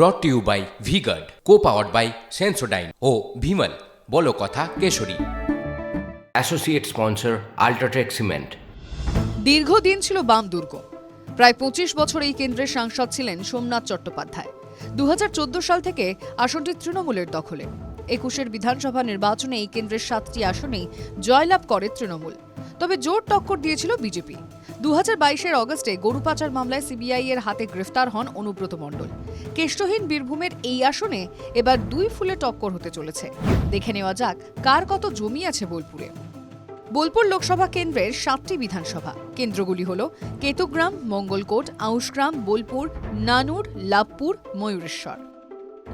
Brought to you by VGuard co powered by Sensodyne ও ভিমল বলো কথা Kesari. Associate sponsor UltraTech cement দীর্ঘদিন ছিল বাম দুর্গ। প্রায় পঁচিশ বছর এই কেন্দ্রের সাংসদ ছিলেন সোমনাথ চট্টোপাধ্যায়। দু হাজার চোদ্দ সাল থেকে আসনটি তৃণমূলের দখলে। একুশের বিধানসভা নির্বাচনে এই কেন্দ্রের সাতটি আসনেই জয়লাভ করে তৃণমূল। তবে জোর টক্কর দিয়েছিল বিজেপি। দু হাজার বাইশের অগস্টে গরু পাচার মামলায় সিবিআই এর হাতে গ্রেফতার হন অনুব্রত মণ্ডল। কেষ্টহীন বীরভূমের এই আসনে এবার দুই ফুলে টক্কর হতে চলেছে। দেখে নেওয়া যাক কার কত জমি আছে বোলপুরে। বোলপুর লোকসভা কেন্দ্রের সাতটি বিধানসভা। কেন্দ্রগুলি হল কেতুগ্রাম, মঙ্গলকোট, আউশগ্রাম, বোলপুর, নানুর, লাভপুর, ময়ূরেশ্বর।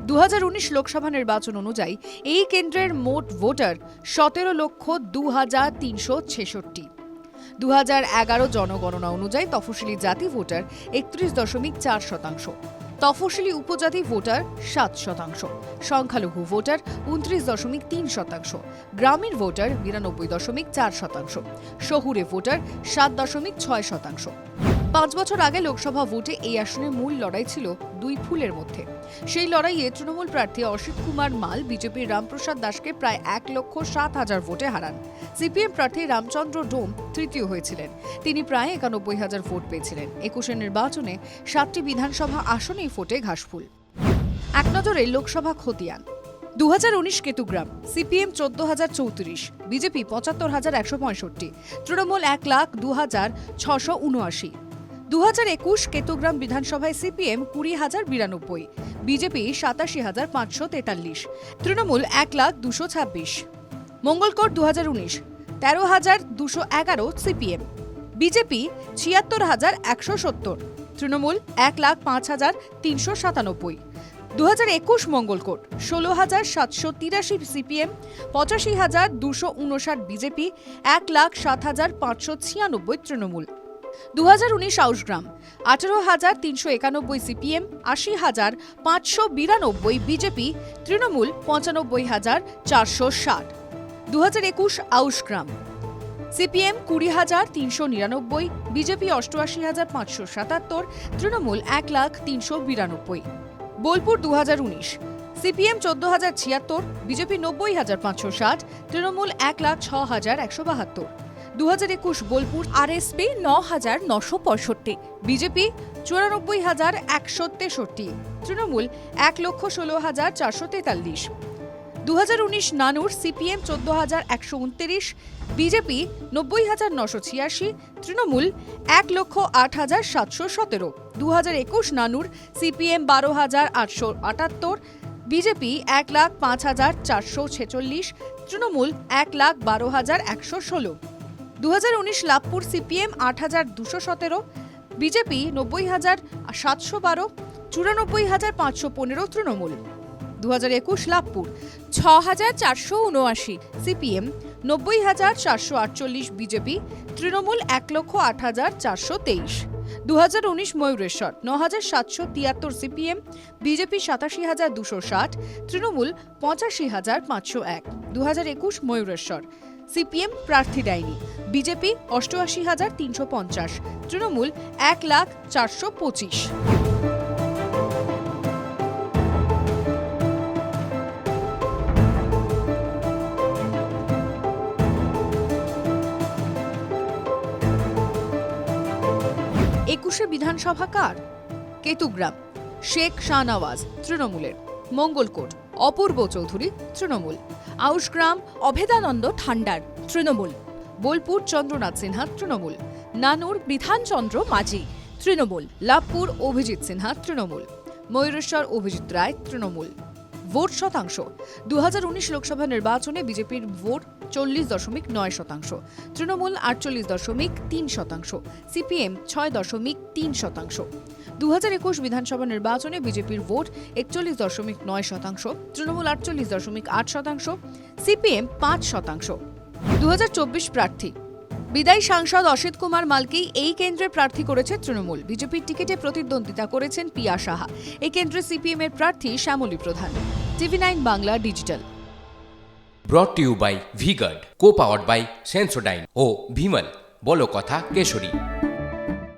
দু হাজার উনিশ লোকসভা নির্বাচন অনুযায়ী এই কেন্দ্রের মোট ভোটার সতেরো লক্ষ দু হাজার তিনশো ছেষট্টি। দু জনগণনা অনুযায়ী তফসিলি জাতি ভোটার একত্রিশ দশমিক চার শতাংশ। তফসিলি উপজাতি ভোটার সাত শতাংশ। সংখ্যালঘু ভোটার উনত্রিশ দশমিক তিন শতাংশ। গ্রামীণ ভোটার বিরানব্বই দশমিক চার শতাংশ। শহুরে ভোটার সাত দশমিক ছয় শতাংশ। পাঁচ বছর আগে লোকসভা ভোটে এই আসনের মূল লড়াই ছিল দুই ফুলের মধ্যে। সেই লড়াইয়ে তৃণমূল প্রার্থী অসিত কুমার মাল বিজেপির রামপ্রসাদ দাসকে প্রায় এক লক্ষ সাত হাজার ভোটে হারান। সিপিএম প্রার্থী রামচন্দ্র ডোম তৃতীয় হয়েছিলেন। তিনি প্রায় একানব্বই হাজার ভোট পেয়েছিলেন। একুশের নির্বাচনে সাতটি বিধানসভা আসনেই ফোটে ঘাসফুল। এক নজরে লোকসভা খতিয়ান। দু হাজার উনিশ কেতুগ্রাম সিপিএম চোদ্দ হাজার চৌত্রিশ, বিজেপি পঁচাত্তর হাজার একশো পঁয়ষট্টি, তৃণমূল এক লাখ দু হাজার ছশো উনআশি দু হাজার একুশ কেতুগ্রাম বিধানসভায় সিপিএম কুড়ি হাজার বিরানব্বই, বিজেপি সাতাশি হাজার পাঁচশো তেতাল্লিশ, তৃণমূল এক লাখ দুশো ছাব্বিশ। মঙ্গলকোট দু হাজার উনিশ, তেরো হাজার দুশো এগারো সিপিএম, বিজেপি ছিয়াত্তর হাজার একশো সত্তর, তৃণমূল এক লাখ পাঁচ হাজার তিনশো সাতানব্বই। দু হাজার একুশ মঙ্গলকোট, ষোলো হাজার সাতশো তিরাশি সিপিএম, পঁচাশি হাজার দুশো উনষাট বিজেপি, এক লাখ সাত হাজার পাঁচশো ছিয়ানব্বই তৃণমূল। দু হাজার উনিশ আউশগ্রাম আঠারো হাজার তিনশো একানব্বই সিপিএম, আশি হাজার পাঁচশো বিরানব্বই বিজেপি, তৃণমূল পঁচানব্বই হাজার চারশো ষাট। দু হাজার একুশ আউশগ্রাম সিপিএম কুড়ি হাজার তিনশো নিরানব্বই, বিজেপি অষ্টআশি হাজার পাঁচশো সাতাত্তর, তৃণমূল এক লাখ তিনশো বিরানব্বই। বোলপুর দু হাজার উনিশ, সিপিএম চোদ্দ হাজার ছিয়াত্তর, বিজেপি নব্বই হাজার পাঁচশো ষাট, তৃণমূল এক লাখ ছ হাজার একশো বাহাত্তর। দু হাজার একুশ বোলপুর আরএসপি ন হাজার নশো পঁয়ষট্টি, বিজেপি চুরানব্বই হাজার একশো তেষট্টি, তৃণমূল এক লক্ষ ষোলো হাজার চারশো তেতাল্লিশ দু হাজার উনিশ নানুর সিপিএম চোদ্দ হাজার একশো উনত্রিশ, বিজেপি নব্বই হাজার নশো ছিয়াশি, তৃণমূল এক লক্ষ আট হাজার সাতশো সতেরো দু হাজার একুশ নানুর সিপিএম বারো হাজার আটশো আটাত্তর, বিজেপি এক লাখ পাঁচ হাজার চারশো ছেচল্লিশ, তৃণমূল এক লাখ বারো হাজার একশো ষোলো। দু হাজার উনিশ লাভপুর সিপিএম আট হাজার দুশো সতেরো, বিজেপি নব্বই হাজার সাতশো বারো, চুরানব্বই হাজার পাঁচশো পনেরো তৃণমূল। দু হাজার একুশ লাভপুর ছ হাজার চারশো উনআশি সিপিএম, নব্বই হাজার চারশো আটচল্লিশ বিজেপি, তৃণমূল এক লক্ষ আট হাজার চারশো তেইশ। দু হাজার উনিশ ময়ূরেশ্বর ন হাজার সাতশো তিয়াত্তর সিপিএম, বিজেপি সাতাশি হাজার দুশো ষাট, তৃণমূল পঁচাশি হাজার পাঁচশো এক। দু হাজার একুশ ময়ূরেশ্বর সিপিএম প্রার্থী দেয়নি। বিজেপি অষ্টআশি হাজার তিনশো পঞ্চাশ, তৃণমূল এক লাখ চারশো পঁচিশ। একুশে বিধানসভা কার? কেতুগ্রাম। শেখ শাহনওয়াজ, তৃণমূলের। মঙ্গলকোট। অপূর্ব চৌধুরী, তৃণমূল। আউশগ্রাম, অভেদানন্দ, ঠান্ডার, তৃণমূল। বোলপুর, চন্দ্রনাথ সিনহা, তৃণমূল। নানুর, বিধানচন্দ্র, মাঝি, তৃণমূল। লাভপুর, অভিজিৎ সিনহা, তৃণমূল। ময়ূরেশ্বর, অভিজিৎ রায়, তৃণমূল। ভোট শতাংশ। দু হাজার উনিশ লোকসভা নির্বাচনে বিজেপির ভোট চল্লিশ দশমিক নয় শতাংশ। তৃণমূল আটচল্লিশ দশমিক তিন শতাংশ। সিপিএম ছয় দশমিক তিন শতাংশ। দু হাজার একুশ বিধানসভা নির্বাচনে বিজেপির ভোট একচল্লিশ দশমিক নয় শতাংশ, তৃণমূল আটচল্লিশ দশমিক আট শতাংশ, সিপিএম পাঁচ শতাংশ। দু হাজার চব্বিশ প্রার্থী। বিদায়ী সাংসদ অসিত কুমার মালকেই এই কেন্দ্রে প্রার্থী করেছে তৃণমূল। বিজেপির টিকিটে প্রতিদ্বন্দ্বিতা করেছেন পিয়া সাহা। এই কেন্দ্রে সিপিএম এর প্রার্থী Shyamali Pradhan. TV nine Bangla digital. Brought you by VGuard co powered by Sensodyne ও ভিমল বলো কথা Kesari.